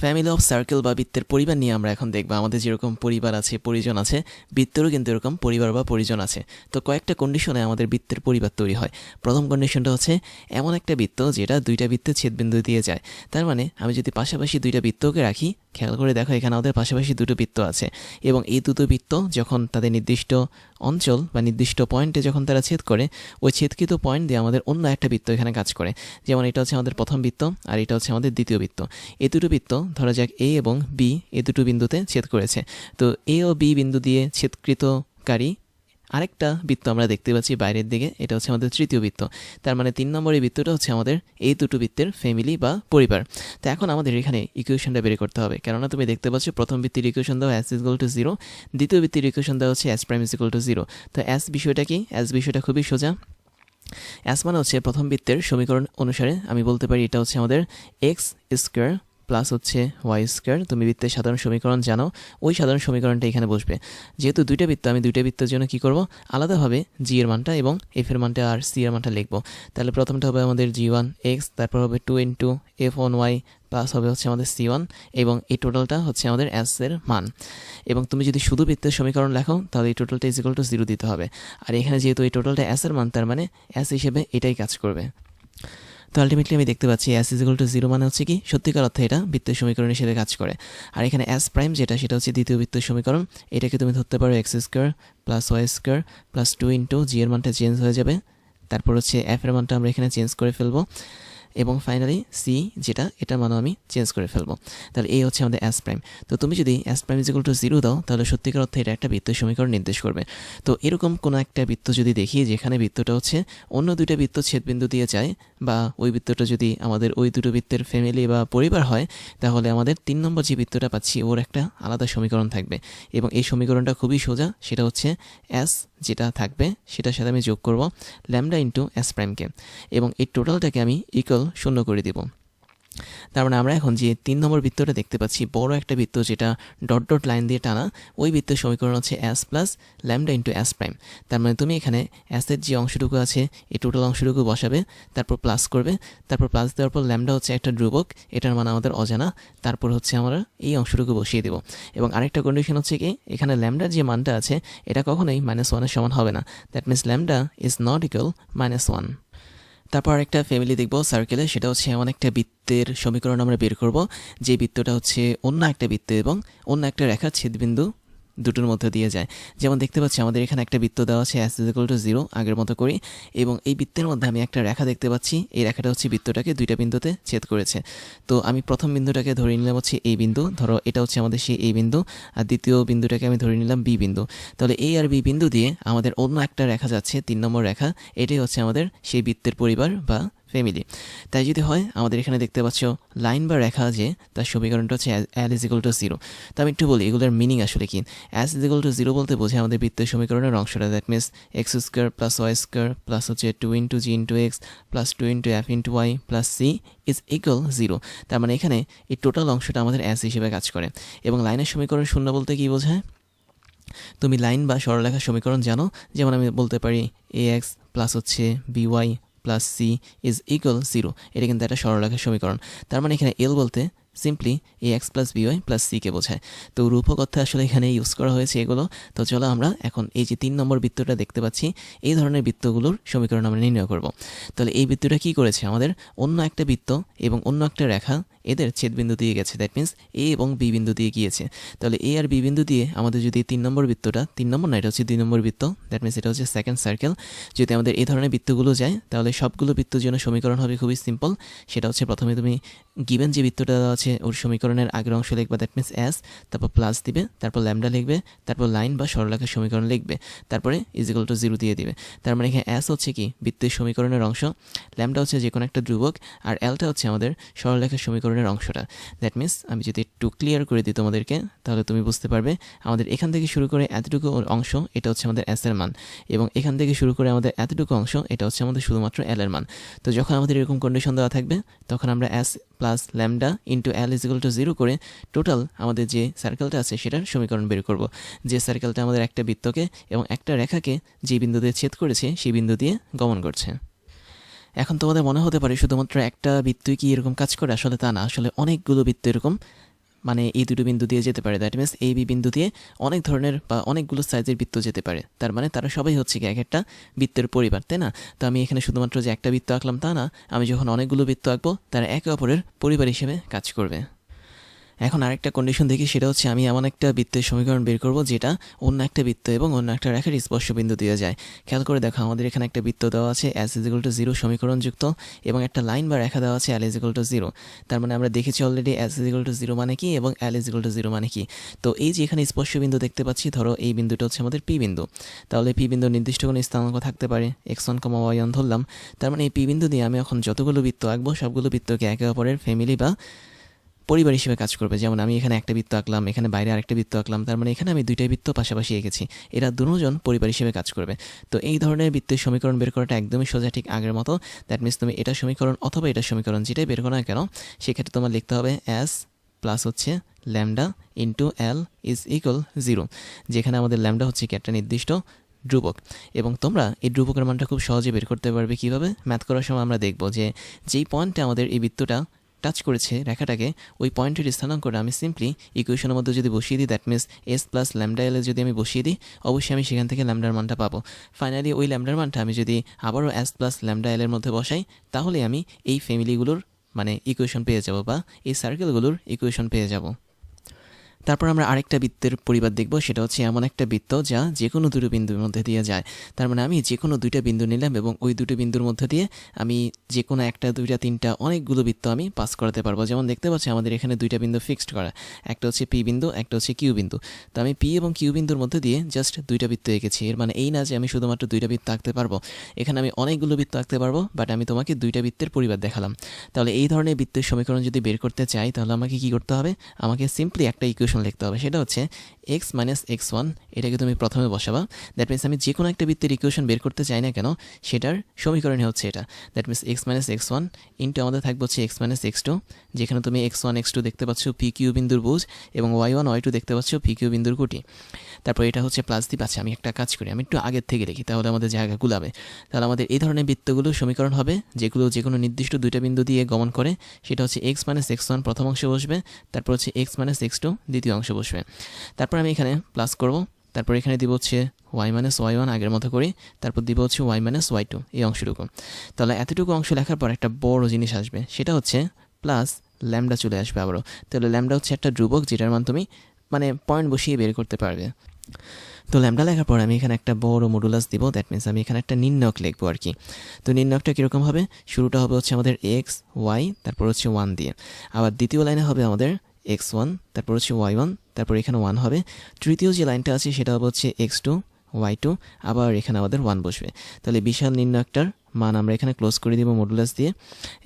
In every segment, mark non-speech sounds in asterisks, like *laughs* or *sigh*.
Family of circle বা বৃত্তের পরিবার নিয়ে আমরা এখন দেখব। আমাদের যেরকম পরিবার আছে, পরিজন আছে, বৃত্তেরও কিন্তু এরকম পরিবার বা পরিজন আছে। তো কয়েকটা কন্ডিশনে আমাদের বৃত্তের পরিবার তৈরি হয়। প্রথম কন্ডিশনটা হচ্ছে এমন একটা বৃত্ত যেটা দুইটা বৃত্তের ছেদবিন্দু দিয়ে যায়। তার মানে আমি যদি পাশাপাশি দুইটা বৃত্তকে রাখি, খেয়াল করে দেখো এখানে আমাদের পাশাপাশি দুটো বৃত্ত আছে। এবং এই দুটো বৃত্ত যখন তাদের নির্দিষ্ট অঞ্চল বা নির্দিষ্ট পয়েন্টে যখন তারা ছেদ করে, ওই ছেদকৃত পয়েন্ট দিয়ে আমাদের অন্য একটা বৃত্ত এখানে কাজ করে। যেমন এটা হচ্ছে আমাদের প্রথম বৃত্ত আর এটা হচ্ছে আমাদের দ্বিতীয় বৃত্ত। এই দুটো বৃত্ত ধরা যাক এ এবং বি এ দুটো বিন্দুতে ছেদ করেছে। তো এ ও বি বিন্দু দিয়ে ছেদকৃতকারী আরেকটা বৃত্ত আমরা দেখতে পাচ্ছি বাইরের দিকে, এটা হচ্ছে আমাদের তৃতীয় বৃত্ত। তার মানে তিন নম্বর এই বৃত্তটা হচ্ছে আমাদের এই দুটো বৃত্তের ফ্যামিলি বা পরিবার। তো এখন আমাদের এখানে ইকুয়েশনটা বের করতে হবে, কেননা তুমি দেখতে পাচ্ছ প্রথম বৃত্তির ইকুয়েশন দেওয়া অ্যাস ইকুয়াল টু জিরো দ্বিতীয় বৃত্তির ইকুয়েশন দেওয়া হচ্ছে S prime equal to zero তো অ্যাস বিষয়টা কি? অ্যাস বিষয়টা খুবই সোজা। অ্যাস মানে হচ্ছে প্রথম বৃত্তের সমীকরণ অনুসারে আমি বলতে পারি এটা হচ্ছে আমাদের এক্স স্কোয়ার প্লাস হচ্ছে ওয়াই স্কোয়ার তুমি বৃত্তের সাধারণ সমীকরণ জানো, ওই সাধারণ সমীকরণটা এখানে বসবে। যেহেতু দুইটা বৃত্ত, আমি দুইটা বৃত্তের জন্য কি করব? আলাদাভাবে জি এর মানটা এবং এফ এর মানটা আর সি এর মানটা লিখব। তাহলে প্রথমটা হবে আমাদের জি ওয়ান এক্স তারপর হবে two into f one y plus হবে হচ্ছে আমাদের সি ওয়ান এবং এই টোটালটা হচ্ছে আমাদের এস এর মান। এবং তুমি যদি শুধু বৃত্তের সমীকরণ লেখো, তাহলে এই টোটালটা ইজিক্যাল টু জিরো দিতে হবে। আর এখানে যেহেতু এই টোটালটা এস এর মান, তার মানে এস হিসেবে এটাই কাজ করবে। তো আলটিমেটলি আমি দেখতে পাচ্ছি এস ইজিক্যাল টু জিরো মানে হচ্ছে কি সত্যিকার অর্থে এটা বৃত্তীয় সমীকরণ হিসেবে কাজ করে। আর এখানে অ্যাস প্রাইম যেটা, সেটা হচ্ছে দ্বিতীয় বৃত্তের সমীকরণ। এটাকে তুমি ধরতে পারো x square plus y square plus two into g এর মানটা চেঞ্জ হয়ে যাবে। তারপর হচ্ছে এফ এর মানটা আমরা এখানে চেঞ্জ করে ফেলব। এবং ফাইনালি সি যেটা, এটা মানও আমি চেঞ্জ করে ফেলব। তাহলে এই হচ্ছে আমাদের অ্যাস প্রাইম তো তুমি যদি S prime is equal to zero দাও, তাহলে সত্যিকার অর্থে এটা একটা বৃত্ত সমীকরণ নির্দেশ করবে। তো এরকম কোনো একটা বৃত্ত যদি দেখি, যেখানে বৃত্তটা হচ্ছে অন্য দুইটা বৃত্ত ছেদবিন্দু দিয়ে যায়, বা ওই বৃত্তটা যদি আমাদের ওই দুটো বৃত্তের ফ্যামিলি বা পরিবার হয়, তাহলে আমাদের তিন নম্বর যে বৃত্তটা পাচ্ছি, ওর একটা আলাদা সমীকরণ থাকবে। এবং এই সমীকরণটা খুবই সোজা, সেটা হচ্ছে অ্যাস যেটা থাকবে, সেটার সাথে আমি যোগ করব ল্যামডা ইন্টু এস প্রাইমকে এবং এই টোটালটাকে আমি ইকুয়াল শূন্য করে দিব। তার মানে আমরা এখন যে তিন নম্বর বৃত্তটা দেখতে পাচ্ছি, বড় একটা বৃত্ত যেটা ডট ডট লাইন দিয়ে টানা, ওই বৃত্তের সমীকরণ হচ্ছে S plus lambda into S prime তার মানে তুমি এখানে অ্যাসের যে অংশটুকু আছে, এই টোটাল অংশটুকু বসাবে, তারপর প্লাস করবে, তারপর প্লাস দেওয়ার পর ল্যামডা হচ্ছে একটা ধ্রুবক, এটার মানে আমাদের অজানা, তারপর হচ্ছে আমরা এই অংশটুকু বসিয়ে দেব। এবং আরেকটা কন্ডিশন হচ্ছে কি, এখানে ল্যামডার যে মানটা আছে, এটা কখনোই মাইনাস ওয়ানের সমান হবে না। That means lambda is not equal minus one তারপর একটা ফ্যামিলি দেখব সার্কেলে সেটা হচ্ছে এমন একটা বৃত্তের সমীকরণ আমরা বের করব। যে বৃত্তটা হচ্ছে অন্য একটা বৃত্ত এবং অন্য একটা রেখার ছেদবিন্দু দুটোর মধ্যে দিয়ে যায়। যেমন দেখতে পাচ্ছি, আমাদের এখানে একটা বৃত্ত দেওয়া আছে অ্যাস ইকুয়াল টু জিরো আগের মতো করি। এবং এই বৃত্তের মধ্যে আমি একটা রেখা দেখতে পাচ্ছি। এই রেখাটা হচ্ছে বৃত্তটাকে দুইটা বিন্দুতে ছেদ করেছে। তো আমি প্রথম বিন্দুটাকে ধরে নিলাম হচ্ছে এই বিন্দু। ধরো, এটা হচ্ছে আমাদের সেই এই বিন্দু। আর দ্বিতীয় বিন্দুটাকে আমি ধরে নিলাম বি বিন্দু। তাহলে এই আর বি বিন্দু দিয়ে আমাদের অন্য একটা রেখা যাচ্ছে, তিন নম্বর রেখা। এটাই হচ্ছে আমাদের সেই বৃত্তের পরিবার বা ফ্যামিলি। তাই যদি হয়, আমাদের এখানে দেখতে পাচ্ছ লাইন বা রেখা যে, তার সমীকরণটা হচ্ছে L is equal to zero তা আমি একটু বলি, এগুলোর মিনিং আসলে কি? S is equal to zero বলতে বোঝে আমাদের বৃত্তের সমীকরণের অংশটা। That means x square plus y square plus হচ্ছে two into g into x plus two into f into y plus c is equal zero তার মানে এখানে এই টোটাল অংশটা আমাদের অ্যাস হিসেবে কাজ করে। এবং লাইনের সমীকরণ শূন্য বলতে কী বোঝায়? তুমি লাইন বা সরলরেখার সমীকরণ জানো। যেমন আমি বলতে পারি এ এক্স প্লাস হচ্ছে b y plus c is equal zero এটা কিন্তু একটা সরলরেখার সমীকরণ। তার মানে এখানে এল বলতে simply a x plus b y plus সিকে বোঝায়। তো রূপক অর্থে আসলে এখানে ইউজ করা হয়েছে এগুলো। তো চলো আমরা এখন এই যে তিন নম্বর বৃত্তটা দেখতে পাচ্ছি, এই ধরনের বৃত্তগুলোর সমীকরণ আমরা নির্ণয় করব। তাহলে এই বৃত্তটা কি করেছে আমাদের? অন্য একটা বৃত্ত এবং অন্য একটা রেখা এদের ছেদবিন্দু দিয়ে গেছে। দ্যাট মিন্স এ এবং বি বিন্দু দিয়ে গিয়েছে। তাহলে এ আর বি বিন্দু দিয়ে আমাদের যদি তিন নম্বর বৃত্তটা, তিন নম্বর না, এটা হচ্ছে দুই নম্বর বৃত্ত। দ্যাট মিন্স এটা হচ্ছে সেকেন্ড সার্কেল যদি আমাদের এই ধরনের বৃত্তগুলো যায়, তাহলে সবগুলো বৃত্তর জন্য সমীকরণ হবে খুবই সিম্পল সেটা হচ্ছে প্রথমে তুমি গিভেন যে বৃত্তটা দেওয়া আছে, ওর সমীকরণের আগের অংশ লিখবে দ্যাট মিন্স অ্যাস তারপর প্লাস দিবে, তারপর ল্যামডা লিখবে, তারপর লাইন বা সরলাখার সমীকরণ লিখবে, তারপরে ইজিক্যাল টু জিরো দিয়ে দিবে। তার মানে এখানে অ্যাস হচ্ছে কি? বৃত্তের সমীকরণের অংশ। ল্যামডা হচ্ছে যে কোনো একটা ধ্রুবক, আর এলটা হচ্ছে আমাদের সরলরেখার সমীকরণের অংশটা। দ্যাট মিন্স আমি যদি একটু ক্লিয়ার করে দিই তোমাদেরকে, তাহলে তুমি বুঝতে পারবে আমাদের এখান থেকে শুরু করে এতটুকু অংশ এটা হচ্ছে আমাদের এর মান এবং এখান থেকে শুরু করে আমাদের এতটুকু অংশ এটা হচ্ছে আমাদের শুধুমাত্র এল এর মান। তো যখন আমাদের এরকম কন্ডিশন দেওয়া থাকবে, তখন আমরা S plus lambda into L is equal to zero করে টোটাল আমাদের যে সার্কেলটা আছে সেটার সমীকরণ বের করব। যে সার্কেলটা আমাদের একটা বৃত্তকে এবং একটা রেখাকে যে বিন্দু দিয়ে ছেদ করেছে, সেই বিন্দু দিয়ে গমন করছে। এখন তোমাদের মনে হতে পারে শুধুমাত্র একটা বৃত্তই কি এরকম কাজ করে? আসলে তা না। আসলে অনেকগুলো বৃত্ত এরকম মানে এই দুটো বিন্দু দিয়ে যেতে পারে। দ্যাট মিনস এই বি বিন্দু দিয়ে অনেক ধরনের বা অনেকগুলো সাইজের বৃত্ত যেতে পারে। তার মানে তারা সবাই হচ্ছে কি এক একটা বৃত্তের পরিবার, তাই না? তো আমি এখানে শুধুমাত্র যে একটা বৃত্ত আঁকলাম তা না। আমি যখন অনেকগুলো বৃত্ত আঁকবো, তারা একে অপরের পরিবার হিসেবে কাজ করবে। এখন আরেকটা কন্ডিশন দেখি, সেটা হচ্ছে আমি এমন একটা বৃত্তের সমীকরণ বের করব, যেটা অন্য একটা বৃত্ত এবং অন্য একটা রেখার স্পর্শ বিন্দু দিয়ে যায়। খেয়াল করে দেখো, আমাদের এখানে একটা বৃত্ত দেওয়া আছে অ্যাস ইজিক্যাল টু জিরো সমীকরণ যুক্ত এবং একটা লাইন বা রেখা দেওয়া আছে অ্যাল টু জিরো তার মানে আমরা দেখেছি already S is equal to zero মানে কি, এবং অ্যাল টু জিরো মানে কি। তো এই যে এখানে স্পর্শ বিন্দু দেখতে পাচ্ছি, ধরো এই বিন্দুটা হচ্ছে আমাদের পি বিন্দু। তাহলে পি বিন্দু নির্দিষ্ট কোনো স্থানাঙ্ক থাকতে পারে x one comma y one ধরলাম। তার মানে এই পি বিন্দু দিয়ে আমি এখন যতগুলো বৃত্ত আঁকবো, সবগুলো বৃত্তকে একে অপরের ফ্যামিলি বা পরিবার হিসেবে কাজ করবে। যেমন আমি এখানে একটা বৃত্ত আঁকলাম, এখানে বাইরে আরেকটা বৃত্ত আঁকলাম, তার মানে এখানে আমি দুইটাই বৃত্ত পাশাপাশি এঁকেছি। এরা দুজন পরিবার হিসেবে কাজ করবে। তো এই ধরনের বৃত্তের সমীকরণ বের করাটা একদমই সোজা ঠিক আগের মতো। দ্যাট মিনস তুমি এটা সমীকরণ অথবা এটা সমীকরণ যেটাই বের করো না কেন, সেক্ষেত্রে তোমার লিখতে হবে অ্যাস প্লাস হচ্ছে lambda into L is equal zero যেখানে আমাদের ল্যামডা হচ্ছে কি একটা নির্দিষ্ট ধ্রুবক। এবং তোমরা এই ধ্রুবকের মানটা খুব সহজে বের করতে পারবে কীভাবে? ম্যাথ করার সময় আমরা দেখব যে যেই পয়েন্টে আমাদের এই বৃত্তটা টাচ করেছে রেখাটাকে, ওই পয়েন্টের স্থানাঙ্কটা আমি সিম্পলি ইকুয়েশনের মধ্যে যদি বসিয়ে দিই that means S plus lambda এলে যদি আমি বসিয়ে দিই, অবশ্যই আমি সেখান থেকে ল্যামডার মানটা পাবো। ফাইনালি ওই ল্যামডার মানটা আমি যদি আবারও এস প্লাস ল্যামডা এলের মধ্যে বসাই, তাহলে আমি এই ফ্যামিলিগুলোর মানে ইকুয়েশন পেয়ে যাব বা এই সার্কেলগুলোর ইকুয়েশন পেয়ে যাব। তারপর আমরা আরেকটা বৃত্তের পরিবার দেখব, সেটা হচ্ছে এমন একটা বৃত্ত যা যে কোনো দুটো বিন্দুর মধ্যে দিয়ে যায়। তার মানে আমি যে কোনো দুইটা বিন্দু নিলাম এবং ওই দুটো বিন্দুর মধ্যে দিয়ে আমি যে কোনো একটা, দুইটা, তিনটা অনেকগুলো বৃত্ত আমি পাস করাতে পারব। যেমন দেখতে পাচ্ছি আমাদের এখানে দুইটা বিন্দু ফিক্সড করা। একটা হচ্ছে পি বিন্দু, একটা হচ্ছে কিউ বিন্দু। তো আমি পি এবং কিউ বিন্দুর মধ্যে দিয়ে জাস্ট দুইটা বৃত্ত এঁকেছি। এর মানে এই না যে আমি শুধুমাত্র দুইটা বৃত্ত আঁকতে পারব। এখানে আমি অনেকগুলো বৃত্ত আঁকতে পারব বাট আমি তোমাকে দুইটা বৃত্তের পরিবার দেখালাম। তাহলে এই ধরনের বৃত্তের সমীকরণ যদি বের করতে চাই, তাহলে আমাকে কি করতে হবে? আমাকে সিম্পলি একটা ইকুয়েশন লিখতে হবে। সেটা হচ্ছে এক্স মাইনাস এক্স ওয়ান এটাকে তুমি প্রথমে বসাবা। দ্যাট মিনস আমি যে কোনো একটা বৃত্তের ইকুয়েশন বের করতে চাই না কেন, সেটার সমীকরণই হচ্ছে এটা। That means x minus x one into আমাদের থাকবে হচ্ছে এক্স মাইনাস এক্স টু যেখানে তুমি এক্স ওয়ান এক্স টু দেখতে পাচ্ছ পি কিউ বিন্দুর বুঝ এবং ওয়াই ওয়ান ওয়াই টু দেখতে পাচ্ছ পি কিউ বিন্দুর কুটি তারপর এটা হচ্ছে প্লাস দ্বীপ আছে, আমি একটা কাজ করি, আমি একটু আগের থেকে লিখি তাহলে আমাদের জায়গা গুলাবে। তাহলে আমাদের এই ধরনের বৃত্তগুলো সমীকরণ হবে, যেগুলো যে কোনো নির্দিষ্ট দুইটা বিন্দু দিয়ে গমন করে, সেটা হচ্ছে এক্স মাইনাস এক্স ওয়ান প্রথম অংশে বসবে, তারপর হচ্ছে এক্স মাইনাস এক্স টু দ্বিতীয় অংশে বসবে। তারপর আমি এখানে প্লাস করব। তারপর এখানে দিব হচ্ছে ওয়াই মাইনাস ওয়াই ওয়ান আগের মতো করি। তারপর দিব হচ্ছে ওয়াই মাইনাস ওয়াই টু এই অংশটুকু। তাহলে এতটুকু অংশ লেখার পর একটা বড় জিনিস আসবে। সেটা হচ্ছে প্লাস ল্যামডা চলে আসবে আবারও। তাহলে ল্যামডা হচ্ছে একটা ধ্রুবক, যেটার তুমি মানে পয়েন্ট বসিয়ে বের করতে পারবে। তো ল্যামডা লেখার পর আমি এখানে একটা বড় মডুলাস দিব। দ্যাট মিনস আমি এখানে একটা নির্ণয়ক লিখব আর কি। তো নির্ণয়কটা কীরকম হবে? শুরুটা হবে হচ্ছে আমাদের এক্স ওয়াই তারপর হচ্ছে ওয়ান দিয়ে। আবার দ্বিতীয় লাইনে হবে আমাদের এক্স ওয়ান, তারপর হচ্ছে ওয়াই ওয়ান, তারপর এখানে ওয়ান হবে। তৃতীয় যে লাইনটা আছে সেটা হচ্ছে এক্স টু, ওয়াই টু, আবার এখানে আমাদের ওয়ান বসবে। তাহলে বিশাল নির্ণয়কটার মান আমরা এখানে ক্লোজ করে দিব মডুলাস দিয়ে,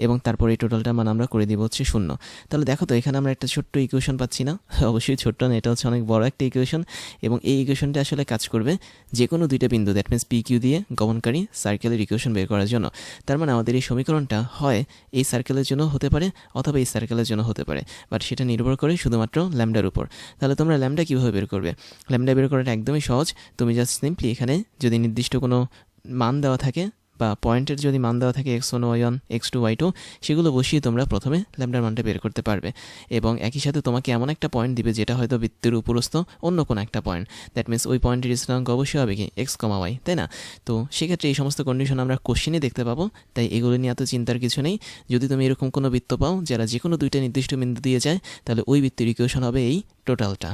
এবং তারপর এই টোটালটার মান আমরা করে দিব হচ্ছে শূন্য। তাহলে দেখো তো, এখানে আমরা একটা ছোট্ট ইকুয়েশন পাচ্ছি না। *laughs* অবশ্যই ছোট্ট না, এটা হচ্ছে অনেক বড় একটা ইকুয়েশন এবং এই ইকুয়েশনটা আসলে কাজ করবে যে কোনো দুইটা বিন্দু দ্যাট মিনস পি কিউ দিয়ে গমনকারী সার্কেলের ইকুয়েশন বের করার জন্য। তার মানে আমাদের এই সমীকরণটা হয় এই সার্কেলের জন্য হতে পারে অথবা এই সার্কেলের জন্য হতে পারে বাট সেটা নির্ভর করে শুধুমাত্র ল্যামডার উপর। তাহলে তোমরা ল্যামডা কীভাবে বের করবে? ল্যামডা বের করাটা একদমই সহজ। তুমি জাস্ট সিম্পলি এখানে যদি নির্দিষ্ট কোনো মান দেওয়া থাকে বা পয়েন্টের যদি মান দেওয়া থাকে x one y one x two y two সেগুলো বসিয়ে তোমরা প্রথমে ল্যামডার মানটা বের করতে পারবে। এবং একই সাথে তোমাকে এমন একটা পয়েন্ট দিবে যেটা হয়তো বৃত্তের উপরস্থ অন্য কোনো একটা পয়েন্ট। দ্যাট মিনস ওই পয়েন্টের স্থানাঙ্ক অবশ্যই হবে কি এক্স কমা ওয়াই তাই না? তো সেক্ষেত্রে এই সমস্ত কন্ডিশন আমরা কোশ্চেনে দেখতে পাবো। তাই এগুলো নিয়ে এত চিন্তার কিছু নেই। যদি তুমি এরকম কোনো বৃত্ত পাও, যারা যে কোনো দুইটা নির্দিষ্ট বিন্দু দিয়ে যায়, তাহলে ওই বৃত্তের ইকুয়েশন হবে এই টোটালটা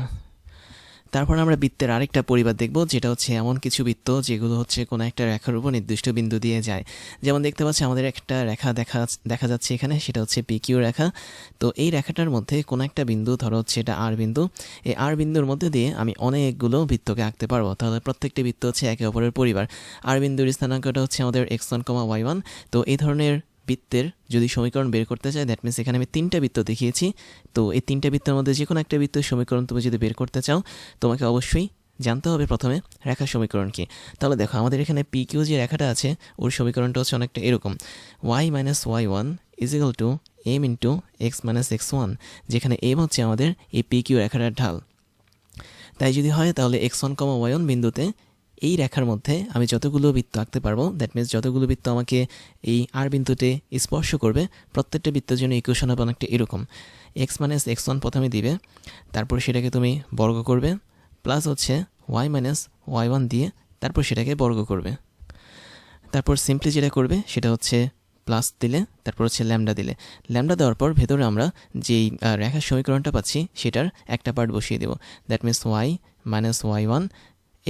তারপর আমরা বৃত্তের আরেকটা পরিবার দেখব, যেটা হচ্ছে এমন কিছু বৃত্ত যেগুলো হচ্ছে কোনো একটা রেখার উপর নির্দিষ্ট বিন্দু দিয়ে যায়। যেমন দেখতে পাচ্ছি আমাদের একটা রেখা দেখা দেখা যাচ্ছে এখানে, সেটা হচ্ছে পিকিউ রেখা। তো এই রেখাটার মধ্যে কোনো একটা বিন্দু, ধরো হচ্ছে এটা আর বিন্দু, এই আর বিন্দুর মধ্যে দিয়ে আমি অনেকগুলো বৃত্তকে আঁকতে পারব। তাহলে প্রত্যেকটি বৃত্ত হচ্ছে একে অপরের পরিবার। আর বিন্দুর স্থানাঙ্কটা হচ্ছে আমাদের x one comma y one. তো এই ধরনের বৃত্তের যদি সমীকরণ বের করতে চাই দ্যাট মিনস এখানে আমি তিনটা বৃত্ত দেখিয়েছি। তো এই তিনটা বৃত্তের মধ্যে যে কোনো একটা বৃত্তের সমীকরণ তুমি যদি বের করতে চাও, তোমাকে অবশ্যই জানতে হবে প্রথমে রেখার সমীকরণ কি। তাহলে দেখো, আমাদের এখানে পি কিউ যে রেখাটা আছে, ওর সমীকরণটা হচ্ছে অনেকটা এরকম। Y minus y one is equal to m into x minus x one যেখানে এম হচ্ছে আমাদের এই পি কিউ রেখাটার ঢাল। তাই যদি হয়, তাহলে x one comma y one বিন্দুতে এই রেখার মধ্যে আমি যতগুলো বৃত্ত আঁকতে পারব দ্যাট মিনস যতগুলো বৃত্ত আমাকে এই আর বিন্দুতে স্পর্শ করবে, প্রত্যেকটা বৃত্তের জন্য ইকুয়েশন হবে অনেকটা এরকম। এক্স মাইনাস এক্স ওয়ান প্রথমে দিবে, তারপর সেটাকে তুমি বর্গ করবে প্লাস হচ্ছে ওয়াই মাইনাস ওয়াই ওয়ান দিয়ে তারপর সেটাকে বর্গ করবে। তারপর সিম্পলি যেটা করবে, সেটা হচ্ছে প্লাস দিলে, তারপর হচ্ছে ল্যামডা দিলে। ল্যামডা দেওয়ার পর ভেতরে আমরা যেই রেখার সমীকরণটা পাচ্ছি, সেটার একটা পার্ট বসিয়ে দেবো। That means y minus y one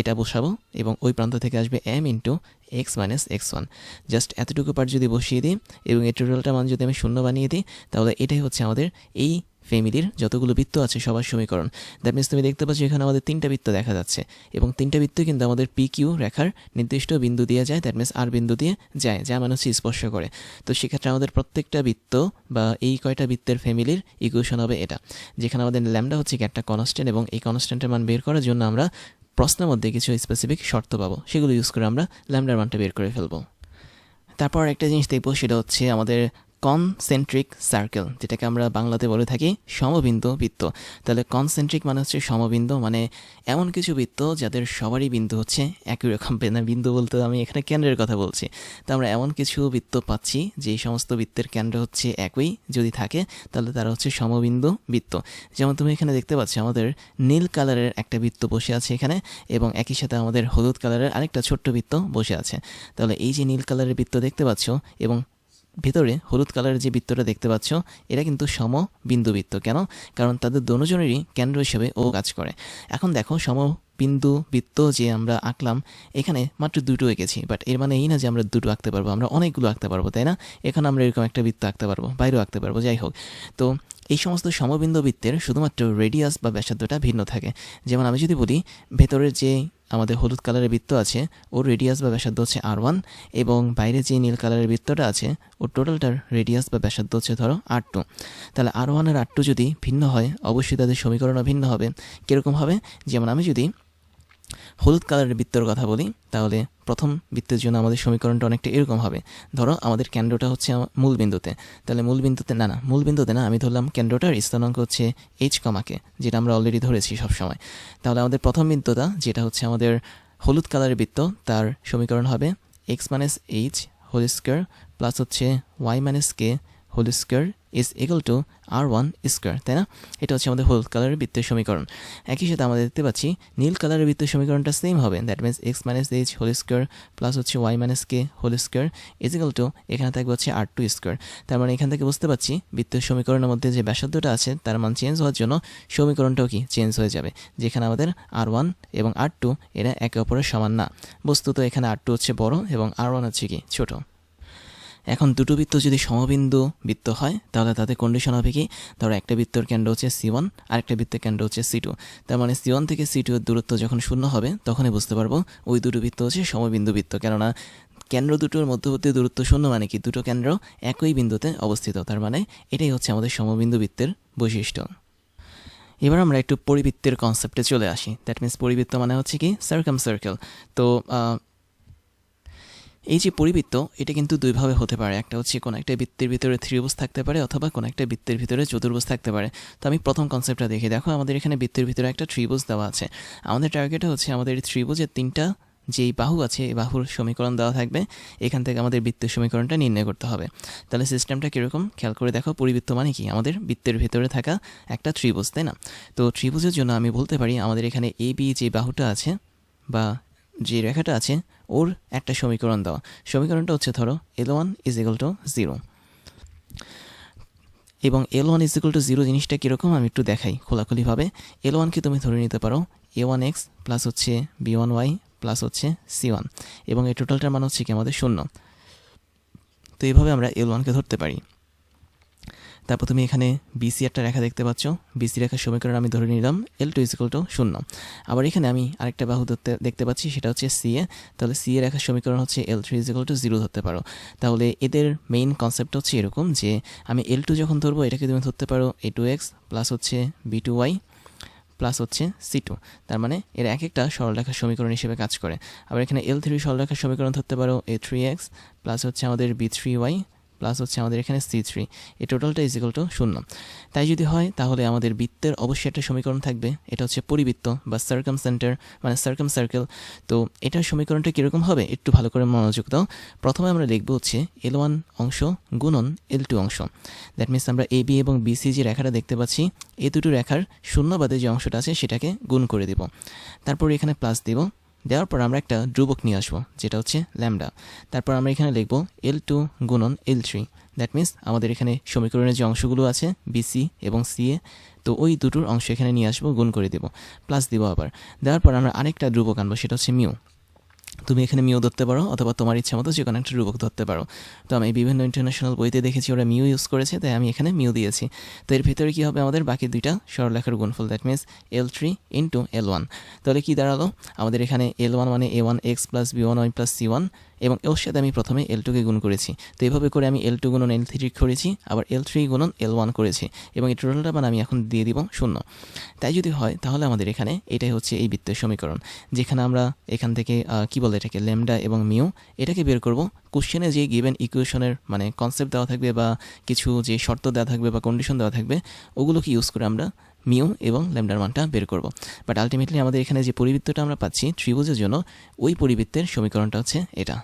এটা বসাবো এবং ওই প্রান্ত থেকে আসবে m into x minus x one just এতটুকু পার্ট যদি বসিয়ে দিই এবং এই টোটালটা মান যদি আমি শূন্য বানিয়ে দিই, তাহলে এটাই হচ্ছে আমাদের এই ফ্যামিলির যতগুলো বৃত্ত আছে সবার সমীকরণ। দ্যাট মিনস তুমি দেখতে পাচ্ছ এখানে আমাদের তিনটা বৃত্ত দেখা যাচ্ছে এবং তিনটা বৃত্ত কিন্তু আমাদের পি কিউ রেখার নির্দিষ্ট বিন্দু দিয়ে যায় দ্যাট মিনস আর বিন্দু দিয়ে যায়, যা মানে স্পর্শ করে। তো সেক্ষেত্রে আমাদের প্রত্যেকটা বৃত্ত বা এই কয়টা বৃত্তের ফ্যামিলির ইকুয়েশন হবে এটা। যেখানে আমাদের ল্যামডা হচ্ছে একটা কনস্ট্যান্ট এবং এই কনস্ট্যান্টের মান বের করার জন্য আমরা প্রশ্নের মধ্যে কিছু স্পেসিফিক শর্ত পাবো, সেগুলো ইউজ করে আমরা ল্যামডার মানটা বের করে ফেলব। তারপর একটা জিনিস দেখব, সেটা হচ্ছে আমাদের কনসেন্ট্রিক সার্কেল যেটাকে আমরা বাংলাতে বলে থাকি সমবিন্দু বৃত্ত। তাহলে কনসেন্ট্রিক মানে হচ্ছে সমবিন্দু মানে এমন কিছু বৃত্ত যাদের সবারই বিন্দু হচ্ছে একই রকম বিন্দু বলতে আমি এখানে কেন্দ্রের কথা বলছি। তো আমরা এমন কিছু বৃত্ত পাচ্ছি যে সমস্ত বৃত্তের কেন্দ্র হচ্ছে একই, যদি থাকে তাহলে তারা হচ্ছে সমবিন্দু বৃত্ত। যেমন তুমি এখানে দেখতে পাচ্ছ আমাদের নীল কালারের একটা বৃত্ত বসে আছে এখানে এবং একই সাথে আমাদের হলুদ কালারের আরেকটা ছোট্ট বৃত্ত বসে আছে। তাহলে এই যে নীল কালারের বৃত্ত দেখতে পাচ্ছ এবং ভেতরে হলুদ কালারের যে বৃত্তটা দেখতে পাচ্ছ এরা কিন্তু সম বিন্দু বৃত্ত কেন? কারণ তাদের দোনোজনেরই কেন্দ্র হিসেবে ও কাজ করে। এখন দেখো সম বিন্দু বৃত্ত যে আমরা আঁকলাম, এখানে মাত্র দুটো এঁকেছি। বাট এর মানে এই না যে আমরা দুটো আঁকতে পারব, আমরা অনেকগুলো আঁকতে পারব, তাই না? এখানে আমরা এরকম একটা বৃত্ত আঁকতে পারব, বাইরেও আঁকতে পারব, যাই হোক। তো এই সমস্ত সমবিন্দু বৃত্তের শুধুমাত্র রেডিয়াস বা ব্যাসার্ধটা ভিন্ন থাকে। যেমন আমি যদি বলি, ভেতরের যে আমাদের হলুদ কালারের বৃত্ত আছে, ওর রেডিয়াস বা ব্যাসার্ধ হচ্ছে আর ওয়ান এবং বাইরে যে নীল কালারের বৃত্তটা আছে, ওর টোটালটার রেডিয়াস বা ব্যাসার্ধ হচ্ছে ধরো আর টু তাহলে আর ওয়ান আর আর টু যদি ভিন্ন হয়, অবশ্যই তাদের সমীকরণও ভিন্ন হবে। কীরকমভাবে যেমন আমি যদি হলুদ কালারের বৃত্তর কথা বলি, তাহলে প্রথম বৃত্তের জন্য আমাদের সমীকরণটা অনেকটা এরকম হবে। ধরো, আমাদের কেন্দ্রটা হচ্ছে মূল বিন্দুতে। তাহলে মূল বিন্দুতে, না না, মূল বিন্দুতে না, আমি ধরলাম কেন্দ্রটার স্থানাঙ্ক হচ্ছে এইচ কমাকে যেটা আমরা অলরেডি ধরেছি সবসময়। তাহলে আমাদের প্রথম বিন্দুটা, যেটা হচ্ছে আমাদের হলুদ কালারের বৃত্ত, তার সমীকরণ হবে x minus h whole square plus হচ্ছে y minus k whole square is equal to r one square তাই না? এটা হচ্ছে আমাদের হলুদ কালারের বৃত্তের সমীকরণ। একই সাথে আমরা দেখতে পাচ্ছি, নীল কালারের বৃত্তের সমীকরণটা সেম হবে। That means x minus h whole square plus হচ্ছে y minus k whole square is equal to এখানে থাকবে হচ্ছে আর টু স্কোয়ার তার মানে এখান থেকে বুঝতে পারছি, বৃত্তের সমীকরণের মধ্যে যে ব্যাসার্ধটা আছে, তার মান চেঞ্জ হওয়ার জন্য সমীকরণটাও কি চেঞ্জ হয়ে যাবে। যেখানে আমাদের আর ওয়ান এবং আর টু এরা একে অপরের সমান না। বস্তুত এখানে আর টু হচ্ছে বড় এবং আর ওয়ান হচ্ছে কি ছোট। এখন দুটো বৃত্ত যদি সমবিন্দু বৃত্ত হয়, তাহলে তাদের কন্ডিশন হবে কি? ধরো একটা বৃত্তর কেন্দ্র হচ্ছে সি ওয়ান আর একটা বৃত্তের কেন্দ্র হচ্ছে সি টু তার মানে সি ওয়ান থেকে সি টু এর দূরত্ব যখন শূন্য হবে, তখনই বুঝতে পারব ওই দুটো বৃত্ত হচ্ছে সমবিন্দু বৃত্ত। কেননা কেন্দ্র দুটোর মধ্যবর্তী দূরত্ব শূন্য মানে কি? দুটো কেন্দ্র একই বিন্দুতে অবস্থিত। তার মানে এটাই হচ্ছে আমাদের সমবিন্দু বৃত্তের বৈশিষ্ট্য। এবার আমরা একটু পরিবৃত্তের কনসেপ্টে চলে আসি। দ্যাট মিন্স পরিবৃত্ত মানে হচ্ছে কি? সার্কাম সার্কেল তো এই যে পরিবৃত্ত, এটা কিন্তু দুইভাবে হতে পারে। একটা হচ্ছে কোনো একটা বৃত্তের ভিতরে ত্রিভুজ থাকতে পারে অথবা কোনো একটা বৃত্তের ভিতরে চতুর্ভুজ থাকতে পারে। তো আমি প্রথম কনসেপ্টটা দেখে। দেখো, আমাদের এখানে বৃত্তের ভিতরে একটা ত্রিভুজ দেওয়া আছে। আমাদের টার্গেট হচ্ছে আমাদের এই ত্রিভুজের তিনটা যেই বাহু আছে, এই বাহুর সমীকরণ দেওয়া থাকবে। এখান থেকে আমাদের বৃত্তের সমীকরণটা নির্ণয় করতে হবে। তাহলে সিস্টেমটা কীরকম? খেয়াল করে দেখো, পরিবৃত্ত মানে কি? আমাদের বৃত্তের ভিতরে থাকা একটা ত্রিভুজ, তাই না? তো ত্রিভুজের জন্য আমি বলতে পারি, আমাদের এখানে এ বি যে বাহুটা আছে বা যে রেখাটা আছে ওর একটা সমীকরণ দেওয়া সমীকরণটা হচ্ছে ধরো L one is equal to zero এবং L one is equal to zero জিনিসটা কীরকম? আমি একটু দেখাই খোলাখুলিভাবে। এল ওয়ানকে তুমি ধরে নিতে পারো? এ ওয়ান এক্স প্লাস হচ্ছে বি ওয়ান ওয়াই প্লাস হচ্ছে সি ওয়ান এবং এই টোটালটার মান হচ্ছে কি? আমাদের শূন্য। তো এইভাবে আমরা এল ওয়ানকে ধরতে পারি। তারপর তুমি এখানে বিসি একটা রেখা দেখতে পাচ্ছ। বিসি রেখার সমীকরণ আমি ধরে নিলাম এল টু ইজিক্যাল টু শূন্য। আবার এখানে আমি আরেকটা বাহু ধরতে দেখতে পাচ্ছি, সেটা হচ্ছে সি এ। তাহলে সি এ রেখার সমীকরণ হচ্ছে L three is equal to zero ধরতে পারো। তাহলে এদের মেইন কনসেপ্ট হচ্ছে এরকম যে, আমি এল টু যখন ধরবো, এটাকে তুমি ধরতে পারো এ টু এক্স প্লাস হচ্ছে বি টু ওয়াই প্লাস হচ্ছে সি টু তার মানে এর এক একটা সরলরেখার সমীকরণ হিসেবে কাজ করে। আবার এখানে এল থ্রি সরলরেখার সমীকরণ ধরতে পারো এ থ্রি এক্স প্লাস হচ্ছে আমাদের বি থ্রি ওয়াই প্লাস হচ্ছে আমাদের এখানে সি থ্রি। এই টোটালটা ইজ ইকুয়াল টু শূন্য। তাই যদি হয়, তাহলে আমাদের বৃত্তের অবশ্যই একটা সমীকরণ থাকবে। এটা হচ্ছে পরিবৃত্ত বা সার্কাম সেন্টার মানে সার্কাম সার্কেল তো এটার সমীকরণটা কীরকম হবে? একটু ভালো করে মনোযোগ দাও। প্রথমে আমরা লিখব হচ্ছে এল ওয়ান অংশ গুণন এল টু অংশ। দ্যাট মিনস আমরা এ বি এবং বিসি যে রেখাটা দেখতে পাচ্ছি এই দুটো রেখার শূন্যবাদে যে অংশটা আছে, সেটাকে গুণ করে দেব। তারপর এখানে প্লাস দেব। দেওয়ার পর আমরা একটা ধ্রুবক নিয়ে আসব, যেটা হচ্ছে ল্যামডা। তারপর আমরা এখানে লিখব এল টু গুণন এল থ্রি দ্যাট মিনস আমাদের এখানে সমীকরণের যে অংশগুলো আছে বিসি এবং সিএ তো ওই দুটোর অংশ এখানে নিয়ে আসব, গুণ করে দেব প্লাস দিব আবার। দেওয়ার পর আমরা আরেকটা ধ্রুবক আনব, সেটা হচ্ছে মিউ। তুমি এখানে মিউ ধরতে পারো, অথবা তোমার ইচ্ছা মতো যে কোনো একটা রূপক ধরতে পারো। তো আমি বিভিন্ন ইন্টারন্যাশনাল বইতে দেখেছি ওরা মিউ ইউজ করেছে, তাই আমি এখানে মিউ দিয়েছি। তো এর ভিতরে কী হবে আমাদের? বাকি দুইটা সরলেখার গুণফল that means L three into L one তাহলে কী দাঁড়াল? আমাদের এখানে এল ওয়ান মানে a one x plus b one y plus c one এবং এর সাথে আমি প্রথমে এল টুকে গুণ করেছি। তো এইভাবে করে আমি এল টু গুণন এল থ্রি করেছি, আবার এল থ্রি গুণন এল ওয়ান করেছি এবং এই টোটালটা মানে আমি এখন দিয়ে দিব শূন্য। তাই যদি হয়, তাহলে আমাদের এখানে এটাই হচ্ছে এই বৃত্তের সমীকরণ, যেখানে আমরা এখান থেকে কি বলে এটাকে ল্যামডা এবং মিউ এটাকে বের করব। কোশ্চেনে যে গিভেন ইকুয়েশনের মানে কনসেপ্ট দেওয়া থাকবে বা কিছু যে শর্ত দেওয়া থাকবে বা কন্ডিশন দেওয়া থাকবে, ওগুলোকে ইউজ করে আমরা মিউ এবং ল্যামডার মানটা বের করব। বাট আলটিমেটলি আমাদের এখানে যে পরিবৃত্তটা আমরা পাচ্ছি ত্রিভুজের জন্য, ওই পরিবৃত্তের সমীকরণটা হচ্ছে এটা।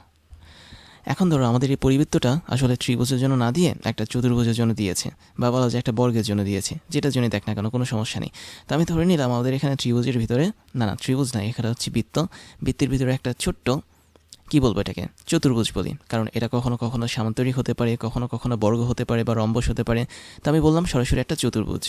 এখন ধরো আমাদের এই পরিবৃত্তটা আসলে ত্রিভুজের জন্য না দিয়ে একটা চতুর্ভুজের জন্য দিয়েছে, বা বলা যায় একটা বর্গের জন্য দিয়েছে, যেটার জন্য দেখ না কেন, কোনো সমস্যা নেই। তো আমি ধরে নিলাম আমাদের এখানে ত্রিভুজের ভিতরে, না না ত্রিভুজ না এখানে হচ্ছে বৃত্ত। বৃত্তের ভিতরে একটা ছোট্ট, কি বলব এটাকে? চতুর্ভুজ বলি, কারণ এটা কখনো কখনো সামান্তরিক হতে পারে, কখনো কখনো বর্গ হতে পারে বা রম্বস হতে পারে। তো আমি বললাম সরাসরি একটা চতুর্ভুজ।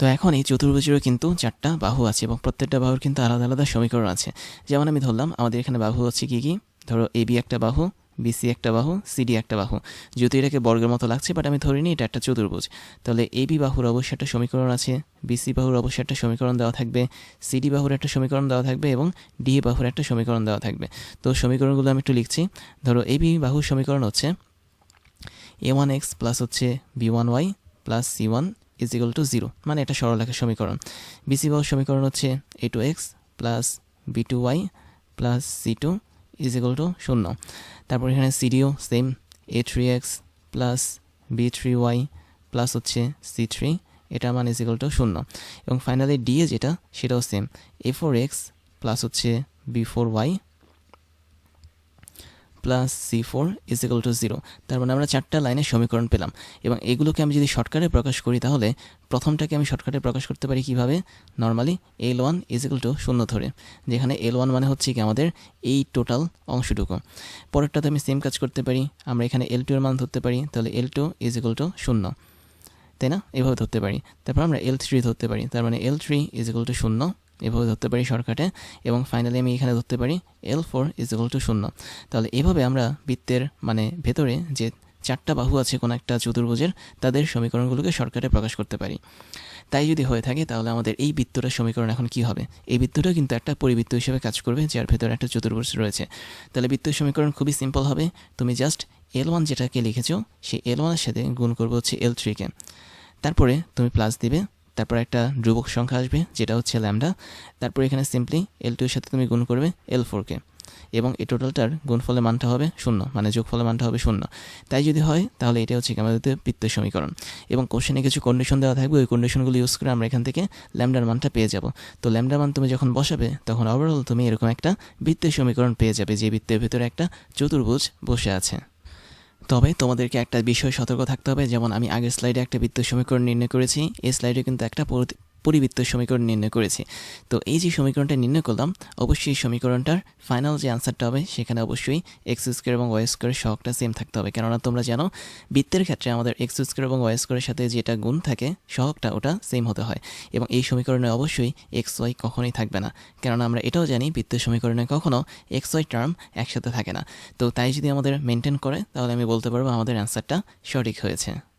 তো এখন এই চতুর্ভুজেরও কিন্তু চারটা বাহু আছে এবং প্রত্যেকটা বাহুর কিন্তু আলাদা আলাদা সমীকরণ আছে। যেমন আমি ধরলাম, আমাদের এখানে বাহু হচ্ছে কী কী? ধরো এ বি একটা বাহু বিসি একটা বাহু সিডি একটা বাহু। যদি এটাকে বর্গের মতো লাগছে বাট আমি ধরি ধরিনি এটা একটা চতুর্ভুজ। তাহলে এ বি বাহুর অবশ্যই একটা সমীকরণ আছে বিসি বাহুর অবশ্যই একটা সমীকরণ দেওয়া থাকবে সিডি বাহুর একটা সমীকরণ দেওয়া থাকবে এবং ডি বাহুর একটা সমীকরণ দেওয়া থাকবে। তো সমীকরণগুলো আমি একটু লিখছি। ধরো এ বি বাহুর সমীকরণ হচ্ছে এ ওয়ান এক্স প্লাস হচ্ছে b one y plus c one is equal to zero মানে এটা সরলরেখার সমীকরণ। বিসি বাহুর সমীকরণ হচ্ছে a two x plus b two y plus c two is equal to শূন্য। তারপর এখানে সিডিও same a three x plus b three y plus হচ্ছে সি থ্রি এটা মান ইজ ইকুয়াল টু শূন্য। এবং ফাইনালি ডিএ যেটা, সেটাও same a four x plus হচ্ছে b four y plus c four is equal to zero তার মানে আমরা চারটা লাইনের সমীকরণ পেলাম। এবং এগুলোকে আমি যদি শর্টকাটে প্রকাশ করি তাহলে প্রথমটাকে আমি শর্টকাটে প্রকাশ করতে পারি কীভাবে? Normally L one is equal to শূন্য ধরে। যেখানে এল ওয়ান মানে হচ্ছে কি আমাদের এই টোটাল অংশটুকু। পরেরটাতে আমি সেম কাজ করতে পারি। আমরা এখানে এল টু এর মান ধরতে পারি। তাহলে L two is equal to শূন্য। তাই না? এভাবে ধরতে পারি। তারপর আমরা এল থ্রি ধরতে পারি। তার মানে L three is equal to শূন্য। এভাবে ধরতে পারি শর্টকাটে এবং ফাইনালি আমি এখানে ধরতে পারি L four is equal to শূন্য। তাহলে এভাবে আমরা বৃত্তের মানে ভেতরে যে চারটা বাহু আছে কোনো একটা চতুর্ভুজের, তাদের সমীকরণগুলোকে শর্টকাটে প্রকাশ করতে পারি। তাই যদি হয়ে থাকে তাহলে আমাদের এই বৃত্তটার সমীকরণ এখন কি হবে? এই বৃত্তটা কিন্তু একটা পরিবৃত্ত হিসেবে কাজ করবে যার ভেতরে একটা চতুর্ভুজ রয়েছে। তাহলে বৃত্ত সমীকরণ খুবই সিম্পল হবে। তুমি জাস্ট এল ওয়ান যেটাকে লিখেছো, সেই এল ওয়ানের সাথে গুণ করব হচ্ছে এল থ্রিকে তারপরে তুমি প্লাস দিবে তারপর একটা ধ্রুবক সংখ্যা আসবে, যেটা হচ্ছে ল্যামডা। তারপর এখানে সিম্পলি এল টু এর সাথে তুমি গুণ করবে এল ফোরকে এবং এই টোটালটার গুণফলের মানটা হবে শূন্য মানে যোগফলের মানটা হবে শূন্য। তাই যদি হয়, তাহলে এটা হচ্ছে আমাদের বৃত্ত সমীকরণ। এবং কোশ্চেনে কিছু কন্ডিশন দেওয়া থাকবে, ওই কন্ডিশনগুলো ইউজ করে আমরা এখান থেকে ল্যামডার মানটা পেয়ে যাব। তো ল্যামডার মান তুমি যখন বসাবে, তখন ওভারঅল তুমি এরকম একটা বৃত্তের সমীকরণ পেয়ে যাবে, যে বৃত্তের ভিতরে একটা চতুর্ভুজ বসে আছে। তবে তোমাদেরকে একটা বিষয় সতর্ক থাকতে হবে, যেমন আমি আগের স্লাইডে একটা বিদ্যুৎ সমীকরণ নির্ণয় করেছি, এই স্লাইডে কিন্তু একটা পরিবৃত্ত সমীকরণ নির্ণয় করেছি। তো এই যে সমীকরণটা নির্ণয় করলাম, অবশ্যই সমীকরণটার ফাইনাল যে আনসারটা হবে, সেখানে অবশ্যই এক্স স্কোয়ার এবং ওয়াই স্কোয়ারের সহগটা সেম থাকতে হবে। কেননা তোমরা জানো, বৃত্তের ক্ষেত্রে আমাদের এক্স স্কোয়ার এবং ওয়াই স্কোয়ারের সাথে যেটা গুণ থাকে, সহগটা ওটা সেম হতে হয়। এবং এই সমীকরণে অবশ্যই এক্স ওয়াই কখনোই থাকবে না। কেননা আমরা এটাও জানি, বৃত্তের সমীকরণে কখনো এক্স ওয়াই টার্ম একসাথে থাকে না। তো তাই যদি আমাদের মেনটেন করে, তাহলে আমি বলতে পারব আমাদের অ্যান্সারটা সঠিক হয়েছে।